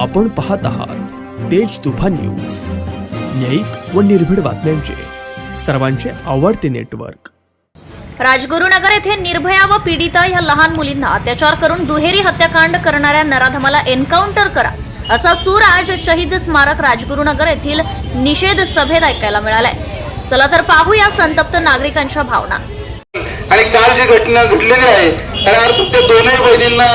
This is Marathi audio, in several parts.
आपण पाहत आहात तेज तुफान न्यूज. न्यायिक व निर्भीड बातम्यांचे. सर्वांचे आवडते नेटवर्क. राजगुरुनगर येथे निर्भया व पीडिता या लहान मुलींना अत्याचार करून दुहेरी हत्याकांड करणाऱ्या नराधमाला एन्काउंटर करा असा सूर आज शहीद स्मारक राजगुरुनगर येथील निषेध सभेत ऐकायला मिळालाय. चला तर पाहूया संतप्त नागरिकांच्या भावना. आणि काल जी घटना घडलेली आहे त्या दोनही बहिणींना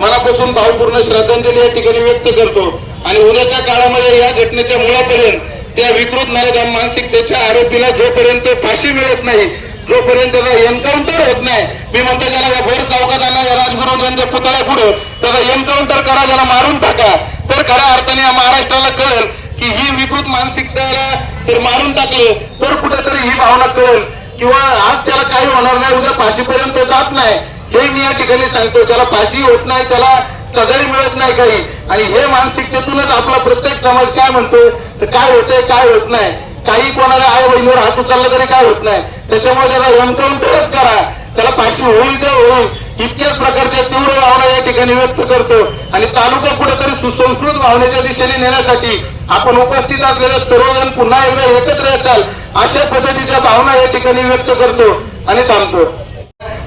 मनापासून भावपूर्ण श्रद्धांजली या ठिकाणी व्यक्त करतो. आणि उद्याच्या काळामध्ये या घटनेच्या मुळापर्यंत त्या विकृत नरदम मानसिकतेच्या आरोपीला जोपर्यंत फाशी मिळत नाही जोपर्यंत त्याचा एन्काउंटर होत नाही मी म्हणतो ज्याला भर चौकात आणा या राजगुरू यांच्या पुतळ्या पुढे त्याचा एन्काउंटर करा ज्याला मारून टाका. तर खऱ्या अर्थाने या महाराष्ट्राला कळेल की ही विकृत मानसिकतेला जर मारून टाकलं तर कुठेतरी ही भावना कळेल. किंवा आज त्याला काही होणार नाही उद्या फाशीपर्यंत जात नाही. हे मी या ठिकाणी सांगतो त्याला फाशी होत नाही त्याला सगळे मिळत नाही काही. आणि हे मानसिकतेतूनच आपला प्रत्येक समाज काय म्हणतो तर काय होतंय काय होत नाही. काही कोणाला आई बहिणीवर हात उचलला तरी काय होत नाही. त्याच्यामुळे त्याला एन्काउंटरच करा. त्याला फाशी होईल तर होईल. इतक्याच प्रकारच्या तीव्र भावना या ठिकाणी व्यक्त करतो. आणि तालुका कुठेतरी सुसंस्कृत भावनेच्या दिशेने नेण्यासाठी आपण उपस्थित असलेले सर्वजण पुन्हा एकदा एकत्र येताल अशा पद्धतीच्या भावना या ठिकाणी व्यक्त करतो आणि थांबतो.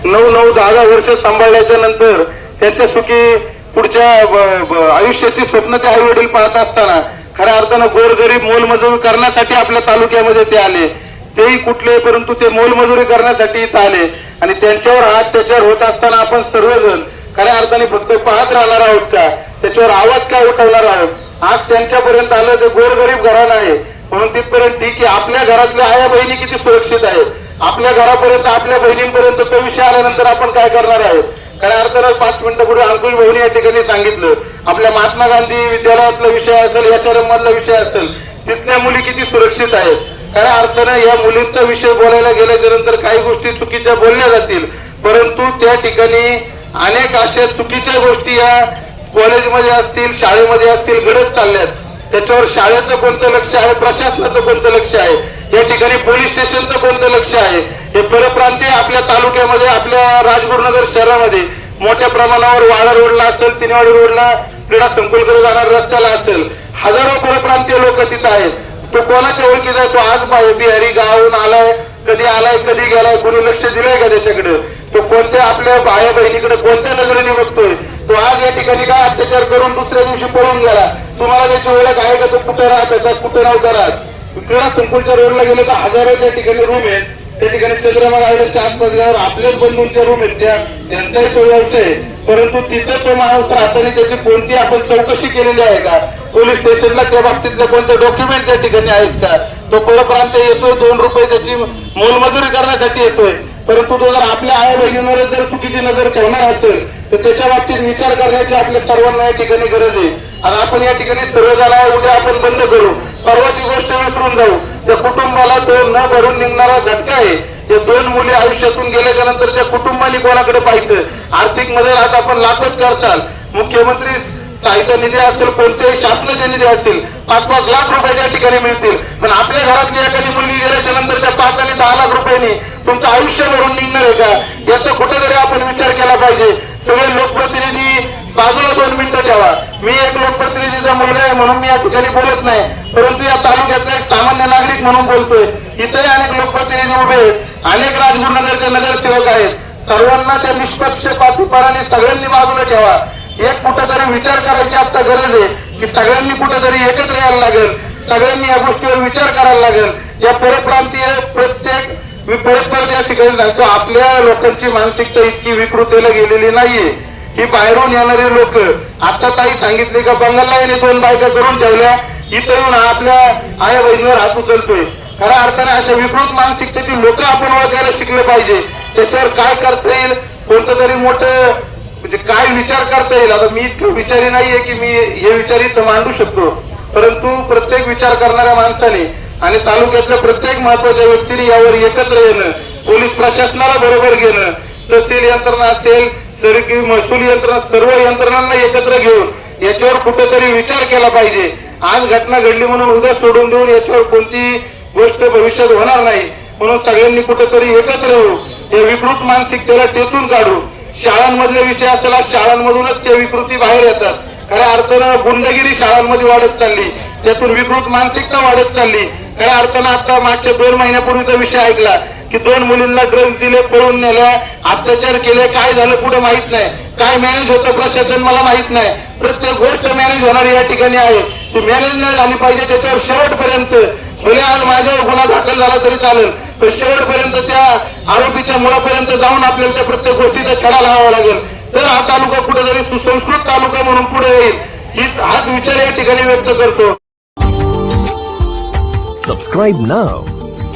नऊ नऊ दहा दहा वर्ष सांभाळल्याच्या नंतर त्यांच्या सुखी पुढच्या आयुष्याची स्वप्न ते आई वडील पाहत असताना खऱ्या अर्थानं गोरगरीब मोलमजुरी करण्यासाठी आपल्या तालुक्यामध्ये ते आले. तेही कुठले परंतु ते मोलमजुरी करण्यासाठी इथं आले. आणि त्यांच्यावर हात त्याच्यावर होत असताना आपण सर्वजण खऱ्या अर्थाने फक्त पाहत राहणार आहोत का? त्याच्यावर आवाज काय उठवणार आहोत? आज त्यांच्यापर्यंत आलं ते गोरगरीब घराणं आहे. म्हणून तिथपर्यंत ठीक आहे आपल्या घरातल्या आया बहिणी किती सुरक्षित आहेत? आपल्या घरापर्यंत आपल्या बहिणींपर्यंत तो विषय आल्यानंतर आपण काय करणार आहोत खऱ्या अर्थानं पाच मिनिटं पुढे अंकुश भाऊनी या ठिकाणी सांगितलं. आपल्या महात्मा गांधी विद्यालयातला विषय असेल याच्या मधला विषय असेल तिथल्या मुली किती सुरक्षित आहेत? खऱ्या अर्थानं या मुलींचा विषय बोलायला गेल्याच्यानंतर काही गोष्टी चुकीच्या बोलल्या जातील. परंतु त्या ठिकाणी अनेक अशा चुकीच्या गोष्टी या कॉलेजमध्ये असतील शाळेमध्ये असतील घडत चालल्यात. त्याच्यावर शाळेचं कोणतं लक्ष आहे? प्रशासनाचं कोणतं लक्ष आहे? या ठिकाणी पोलीस स्टेशनचं कोणतं लक्ष आहे? हे परप्रांतीय आपल्या तालुक्यामध्ये आपल्या राजगुरुनगर शहरामध्ये मोठ्या प्रमाणावर वाडा रोडला असेल तिनवाडी रोडला क्रीडा संकुलकडे जाणाऱ्या रस्त्याला असेल हजारो परप्रांतीय लोक तिथं आहेत. तो कोणाच्या ओळखीचा आहे? तो आज बिहारी गावाहून आलाय कधी आलाय कधी गेलाय कोणी लक्ष दिलंय का त्याच्याकडे? तो कोणत्या आपल्या भाया बहिणीकडे कोणत्या नजरेने बघतोय? तो आज या ठिकाणी काय अत्याचार करून दुसऱ्या दिवशी पळून गेला? तुम्हाला त्याची ओळख आहे का तो कुठे राहत त्याचा कुठे नव्हता राहत. क्रीडा संकुलच्या रोडला गेलो तर हजारोच्या ठिकाणी रूम आहेत त्या ठिकाणी चंद्रमा गार्डनच्या आसपास गेल्यावर आपल्याच बंधूंच्या रूम आहेत. त्या त्यांचाही तो व्यवसाय परंतु तिथं तो माणूस राहताना त्याची कोणती आपण चौकशी केलेली आहे का? पोलीस स्टेशनला त्या बाबतीतले कोणते डॉक्युमेंट त्या ठिकाणी आहेत का? तो परप्रांत येतोय दोन रुपये त्याची मोलमजुरी करण्यासाठी येतोय. परंतु तो जर आपल्या आया बहिणीवर जर चुकीची नजर ठेवणार असेल तर त्याच्या बाबतीत विचार करण्याची आपल्या सर्वांना या ठिकाणी गरज आहे. आज आपण या ठिकाणी सर्व झाला उद्या आपण बंद करू. परवाची गोष्ट विसरून जाऊ. त्या कुटुंबाला तो न भरून निघणारा झटका आहे. या दोन मुली आयुष्यातून गेल्याच्यानंतर त्या कुटुंबाने कोणाकडे पाहिजे आर्थिक मदत आज आपण लाखच करताल. मुख्यमंत्री साहित्य निधी असतील कोणतेही शासनाचे निधी असतील पाच पाच लाख रुपये त्या ठिकाणी मिळतील. पण आपल्या घरातली एखादी मुलगी गेल्याच्यानंतर त्या पाच आणि दहा लाख रुपयांनी तुमचं आयुष्य भरून निघणार आहे का? याचा कुठेतरी आपण विचार केला पाहिजे. सगळे लोकप्रतिनिधी बाजूला दोन मिनिटं ठेवा. मी एक लोकप्रतिनिधीचा मुलगा आहे म्हणून मी या ठिकाणी बोलत नाही. परंतु या तालुक्यातला एक सामान्य नागरिक म्हणून बोलतोय. इथेही अनेक लोकप्रतिनिधी उभे आहेत. अनेक राजगुरुनगरचे नगरसेवक आहेत. सर्वांना त्या निष्पक्ष निष्पक्षपातीपणाने सगळ्यांनी बाजूला ठेवा. एक कुठेतरी विचार करायची आता गरज आहे की सगळ्यांनी कुठेतरी एकत्र यायला लागेल. सगळ्यांनी या गोष्टीवर विचार करायला लागेल. या परप्रांतीय प्रत्येक मी परत परत या ठिकाणी सांगतो आपल्या लोकांची मानसिकता इतकी विकृतीला गेलेली नाहीये. ही बाहेरून येणारे लोक आता ताई सांगितले का बंगालला याने दोन बायका करून ठेवल्या इथं येऊन आपल्या आया बहिणीवर हात उचलतोय. खऱ्या अर्थाने अशा विकृत मानसिकतेची लोक आपण ओळखायला शिकले पाहिजे. त्याच्यावर काय करता येईल? कोणतं तरी मोठं म्हणजे काय विचार करता येईल? आता मी इतकं विचारी नाहीये की मी हे विचार इथं मांडू शकतो. परंतु प्रत्येक विचार करणाऱ्या माणसाने आणि तालुक्यातल्या प्रत्येक महत्त्वाच्या व्यक्तीने यावर एकत्र येणं पोलीस प्रशासनाला बरोबर घेणं तहसील यंत्रणा असेल तरी की महसूल यंत्रणा सर्व यंत्रणांना एकत्र घेऊन याच्यावर कुठेतरी विचार केला पाहिजे. आज घटना घडली म्हणून उद्या सोडून देऊन याच्यावर कोणती गोष्ट भविष्यात होणार नाही. म्हणून सगळ्यांनी कुठेतरी एकत्र येऊ. हे विकृत मानसिकतेला टेचून काढू. शाळांमधले विषय असेल शाळांमधूनच त्या विकृती बाहेर येतात. खऱ्या अर्थानं गुंडगिरी शाळांमध्ये वाढत चालली. त्यातून विकृत मानसिकता वाढत चालली. खऱ्या अर्थानं आता मागच्या दोन महिन्यापूर्वीचा विषय ऐकला. की दोन मुलींना ड्रग्ज दिले पळून नेल्या अत्याचार केले काय झालं कुठं माहीत नाही. काय मॅनेज होतं प्रशासन मला माहीत नाही. प्रत्येक गोष्ट मॅनेज होणार या ठिकाणी आहे. ती मॅनेज नाही झाली पाहिजे त्याच्यावर शेवटपर्यंत. भले आज माझ्यावर गुन्हा दाखल झाला तरी चालेल पण शेवटपर्यंत त्या आरोपीच्या मुळापर्यंत जाऊन आपल्याला त्या प्रत्येक गोष्टीचा छडा लावावा लागेल. तर हा तालुका कुठेतरी सुसंस्कृत तालुका म्हणून पुढे येईल. ही हाच विचार या ठिकाणी व्यक्त करतो. Subscribe now